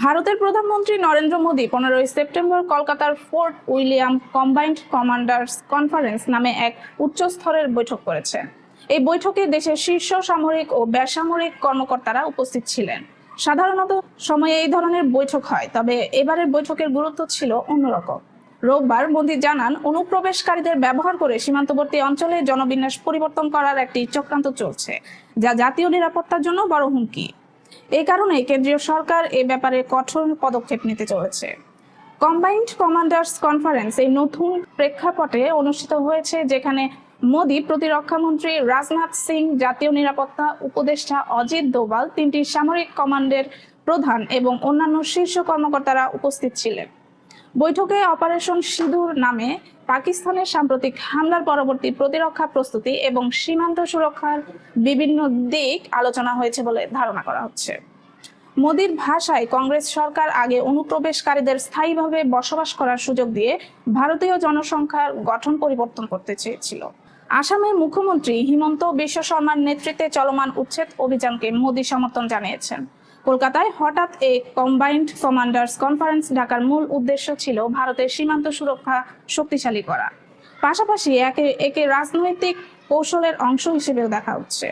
ভারতের প্রধানমন্ত্রী নরেন্দ্র মোদী পনেরোই সেপ্টেম্বর কলকাতার Fort William combined commanders conference নামে এক উচ্চস্তরের বৈঠক করেছেন এই বৈঠকে দেশের শীর্ষ সামরিক ও বেসামরিক কর্মকর্তারা উপস্থিত ছিলেন। সাধারণত সময়ে এই ধরনের বৈঠক হয়, তবে এবারের বৈঠকের গুরুত্ব ছিল অন্যরকম। রোববার মোদী জানান, অনুপ্রবেশকারীদের ব্যবহার করে সীমান্তবর্তী অঞ্চলে জনবিন্যাস পরিবর্তন করার একটি চক্রান্ত চলছে, যা জাতীয় নিরাপত্তার জন্য বড় হুমকি। এই কারণে কেন্দ্রীয় সরকার এ ব্যাপারে কঠোর পদক্ষেপ নিতে চলেছে। কম্বাইন্ড কমান্ডার্স কনফারেন্স এই নতুন প্রেক্ষাপটে অনুষ্ঠিত হয়েছে, যেখানে মোদী প্রতিরক্ষামন্ত্রী রাজনাথ সিং, জাতীয় নিরাপত্তা উপদেষ্টা অজিত দোভাল, তিনটি সামরিক কমান্ডের প্রধান এবং অন্যান্য শীর্ষ কর্মকর্তারা উপস্থিত ছিলেন। বৈঠকে অপারেশন সিঁদুর নামে পাকিস্তানের সাম্প্রতিক হামলার পরবর্তী প্রতিরক্ষা প্রস্তুতি এবং সীমান্ত সুরক্ষার বিভিন্ন দিক আলোচনা হয়েছে বলে ধারণা করা হচ্ছে। মোদির ভাষায় কংগ্রেস সরকার আগে অনুপ্রবেশকারীদের স্থায়ীভাবে বসবাস করার সুযোগ দিয়ে ভারতীয় জনসংখ্যার গঠন পরিবর্তন করতে চেয়েছিল। আসামের মুখ্যমন্ত্রী হিমন্ত বিশ্ব শর্মার নেতৃত্বে চলমান উচ্ছেদ অভিযানকে মোদী সমর্থন জানিয়েছেন। কলকাতায় হঠাৎ এই কম্বাইন্ড কমান্ডার্স কনফারেন্স ডাকার মূল উদ্দেশ্য ছিল ভারতের সীমান্ত সুরক্ষা শক্তিশালী করা। পাশাপাশি একে একে রাজনৈতিক কৌশলের অংশ হিসেবেও দেখা হচ্ছে।